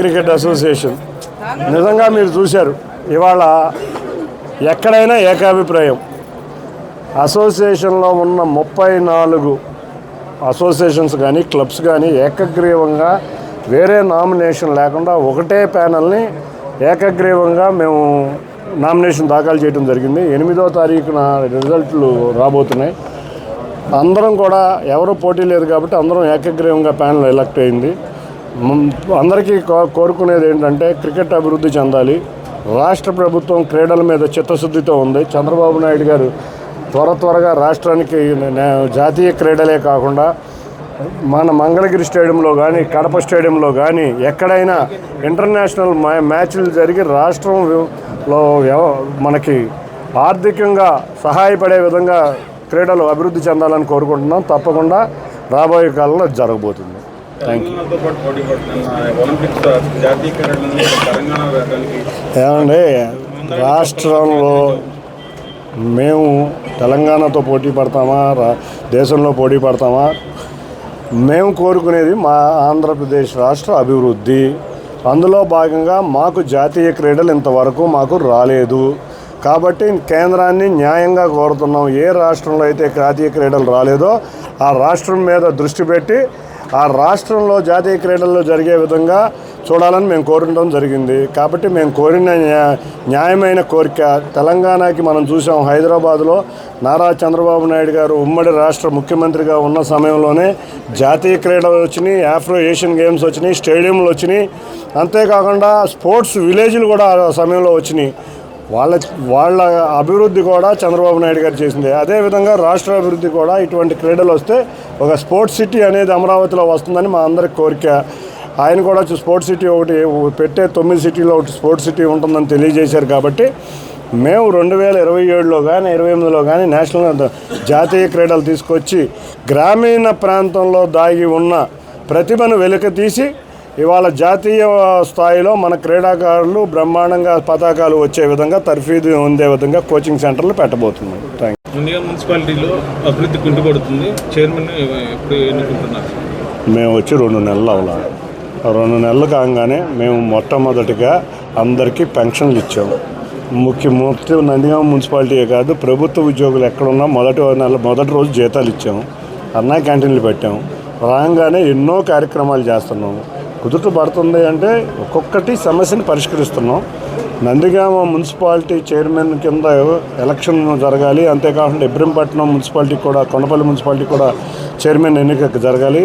Cricket association. నిజంగా మీరు చూశారు ఇవాళ ఎక్కడైనా ఏకాభిప్రాయం. అసోసియేషన్లో ఉన్న ముప్పై నాలుగు అసోసియేషన్స్ కానీ క్లబ్స్ కానీ ఏకగ్రీవంగా వేరే నామినేషన్ లేకుండా ఒకటే ప్యానల్ని ఏకగ్రీవంగా మేము నామినేషన్ దాఖలు చేయడం జరిగింది. ఎనిమిదో తారీఖున రిజల్ట్లు రాబోతున్నాయి. అందరం కూడా ఎవరు పోటీ లేదు కాబట్టి అందరం ఏకగ్రీవంగా ప్యానల్ ఎలక్ట్ అయింది. అందరికీ కో- కోరుకునేది ఏంటంటే క్రికెట్ అభివృద్ధి చెందాలి. రాష్ట్ర ప్రభుత్వం క్రీడల మీద చిత్తశుద్ధితో ఉంది. చంద్రబాబు నాయుడు గారు త్వర త్వరగా రాష్ట్రానికి జాతీయ క్రీడలే కాకుండా మన మంగళగిరి స్టేడియంలో కానీ కడప స్టేడియంలో కానీ ఎక్కడైనా ఇంటర్నేషనల్ మ్యా- మ్యాచ్లు జరిగి రాష్ట్రంలో మనకి ఆర్థికంగా సహాయపడే విధంగా క్రీడలు అభివృద్ధి చెందాలని కోరుకుంటున్నాం. తప్పకుండా రాబోయే కాలంలో జరగబోతుంది. ఏమండి రాష్ట్రంలో మేము తెలంగాణతో పోటీ పడతామా? రా- దేశంలో పోటీ పడతామా? మేము కోరుకునేది మా ఆంధ్రప్రదేశ్ రాష్ట్ర అభివృద్ధి. అందులో భాగంగా మాకు జాతీయ క్రీడలు ఇంతవరకు మాకు రాలేదు. కాబట్టి కేంద్రాన్ని న్యాయంగా కోరుతున్నాం. ఏ రాష్ట్రంలో అయితే జాతీయ క్రీడలు రాలేదో ఆ రాష్ట్రం మీద దృష్టి పెట్టి ఆ రాష్ట్రంలో జాతీయ క్రీడల్లో జరిగే విధంగా చూడాలని మేము కోరడం జరిగింది. కాబట్టి మేము కోరిన న్యాయమైన కోరిక తెలంగాణకి మనం చూసాం హైదరాబాద్లో నారా చంద్రబాబు నాయుడు గారు ఉమ్మడి రాష్ట్ర ముఖ్యమంత్రిగా ఉన్న సమయంలోనే జాతీయ క్రీడలు వచ్చినాయి ఆఫ్రో ఏషియన్ గేమ్స్ వచ్చినాయి స్టేడియంలు వచ్చినాయి. అంతేకాకుండా స్పోర్ట్స్ విలేజ్లు కూడా ఆ సమయంలో వచ్చినాయి. వాళ్ళ వాళ్ళ అభివృద్ధి కూడా చంద్రబాబు నాయుడు గారు చేసింది. అదేవిధంగా రాష్ట్ర అభివృద్ధి కూడా ఇటువంటి క్రీడలు వస్తే ఒక స్పోర్ట్స్ సిటీ అనేది అమరావతిలో వస్తుందని మా అందరి కోరిక. ఆయన కూడా స్పోర్ట్స్ సిటీ ఒకటి పెట్టే తొమ్మిది సిటీలో ఒకటి స్పోర్ట్స్ సిటీ ఉంటుందని తెలియజేశారు కాబట్టి మేము రెండు వేల ఇరవై ఏడులో కానీ ఇరవై ఎనిమిదిలో కానీ నేషనల్ జాతీయ క్రీడలు తీసుకొచ్చి గ్రామీణ ప్రాంతంలో దాగి ఉన్న ప్రతిభను వెలికి తీసి ఇవాళ జాతీయ స్థాయిలో మన క్రీడాకారులు బ్రహ్మాండంగా పతాకాలు వచ్చే విధంగా తర్ఫీదు ఉండే విధంగా కోచింగ్ సెంటర్లు పెట్టబోతున్నాం థ్యాంక్ ముందుగా మున్సిపాలిటీలో అభివృద్ధి కుంటుపడుతుంది చైర్మన్ ఎప్పుడు ఎన్నుకుంటున్నారు? మేము వచ్చి రెండు నెలలు అవలా రెండు నెలలు కాగానే మేము మొట్టమొదటిగా అందరికీ పెన్షన్లు ఇచ్చాము ముఖ్య ముఖ్య నందిగామ మున్సిపాలిటీయే కాదు ప్రభుత్వ ఉద్యోగులు ఎక్కడున్నా మొదటి నెల మొదటి రోజు జీతాలు ఇచ్చాము అన్నా క్యాంటీన్లు పెట్టాము రాగానే ఎన్నో కార్యక్రమాలు చేస్తున్నాము కుదుట పడుతుంది అంటే ఒక్కొక్కటి సమస్యను పరిష్కరిస్తున్నాం. నందిగామ మున్సిపాలిటీ చైర్మన్ కింద ఎలక్షన్ జరగాలి. అంతేకాకుండా ఇబ్రహీంపట్నం మున్సిపాలిటీ కూడా కొండపల్లి మున్సిపాలిటీ కూడా చైర్మన్ ఎన్నిక జరగాలి.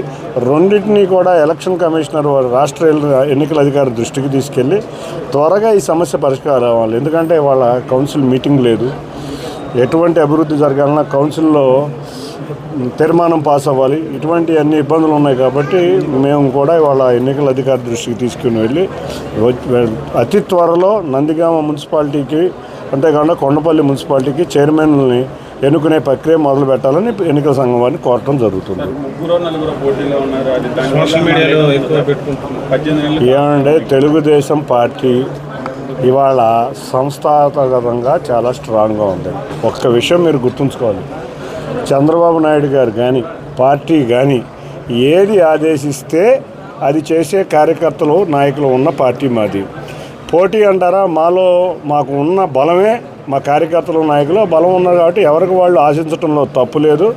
రెండింటినీ కూడా ఎలక్షన్ కమిషనర్ వారు రాష్ట్ర ఎన్నికల అధికారి దృష్టికి తీసుకెళ్ళి త్వరగా ఈ సమస్య పరిష్కారం అవ్వాలి. ఎందుకంటే వాళ్ళ కౌన్సిల్ మీటింగ్ లేదు. ఎటువంటి అభివృద్ధి జరగాలన్నా కౌన్సిల్లో తీర్మానం పాస్ అవ్వాలి. ఇటువంటి అన్ని ఇబ్బందులు ఉన్నాయి కాబట్టి మేము కూడా వాళ్ళ ఎన్నికల అధికారి దృష్టికి తీసుకుని వెళ్ళి అతి త్వరలో నందిగామ మున్సిపాలిటీకి అంతేకాకుండా కొండపల్లి మున్సిపాలిటీకి చైర్మన్ని ఎన్నుకునే ప్రక్రియ మొదలు పెట్టాలని ఎన్నికల సంఘం వారిని కోరటం జరుగుతుంది. ఏమంటే తెలుగుదేశం పార్టీ ఇవాళ సంస్థాగతంగా చాలా స్ట్రాంగ్గా ఉంది. ఒక్క విషయం మీరు గుర్తుంచుకోవాలి. చంద్రబాబు నాయుడు గారు కానీ పార్టీ కానీ ఏది ఆదేశిస్తే అది చేసే కార్యకర్తలు నాయకులు ఉన్న పార్టీ మాది. పోటీ అంటారా? మాలో మాకు ఉన్న బలమే మా కార్యకర్తలు నాయకులు బలం ఉన్నారు కాబట్టి ఎవరికి వాళ్ళు ఆశించడంలో తప్పు లేదు.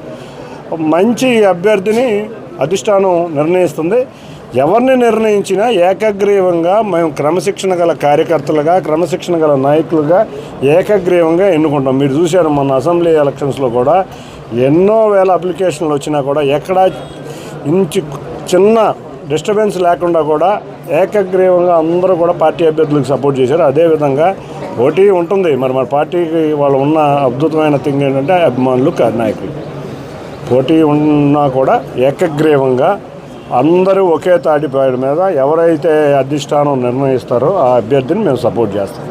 మంచి అభ్యర్థిని అధిష్టానం నిర్ణయిస్తుంది. ఎవరిని నిర్ణయించినా ఏకగ్రీవంగా మేము క్రమశిక్షణ గల కార్యకర్తలుగా క్రమశిక్షణ గల నాయకులుగా ఏకగ్రీవంగా ఎన్నుకుంటాం. మీరు చూశారు మన అసెంబ్లీ ఎలక్షన్స్లో కూడా ఎన్నో వేల అప్లికేషన్లు వచ్చినా కూడా ఎక్కడ ఇంచు చిన్న డిస్టర్బెన్స్ లేకుండా కూడా ఏకగ్రీవంగా అందరూ కూడా పార్టీ అభ్యర్థులకు సపోర్ట్ చేశారు. అదేవిధంగా పోటీ ఉంటుంది. మరి మన పార్టీకి వాళ్ళు ఉన్న అద్భుతమైన థింగ్ ఏంటంటే అభిమానులు నాయకులు పోటీ ఉన్నా కూడా ఏకగ్రీవంగా అందరూ ఒకే తాటిపాయడి మీద ఎవరైతే అధిష్టానం నిర్ణయిస్తారో ఆ అభ్యర్థిని మేము సపోర్ట్ చేస్తాం.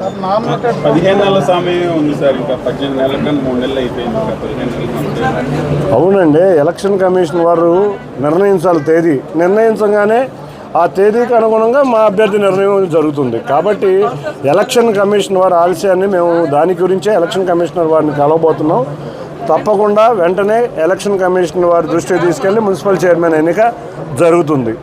అవునండి ఎలక్షన్ కమిషన్ వారు నిర్ణయించాలి తేదీ. నిర్ణయించగానే ఆ తేదీకి అనుగుణంగా మా అభ్యర్థి నిర్ణయం జరుగుతుంది. కాబట్టి ఎలక్షన్ కమిషన్ వారి ఆలస్యాన్ని మేము దాని గురించే ఎలక్షన్ కమిషనర్ వారిని కలవబోతున్నాం. తప్పకుండా వెంటనే ఎలక్షన్ కమిషన్ వారి దృష్టికి తీసుకెళ్ళి మున్సిపల్ చైర్మన్ ఎన్నిక జరుగుతుంది.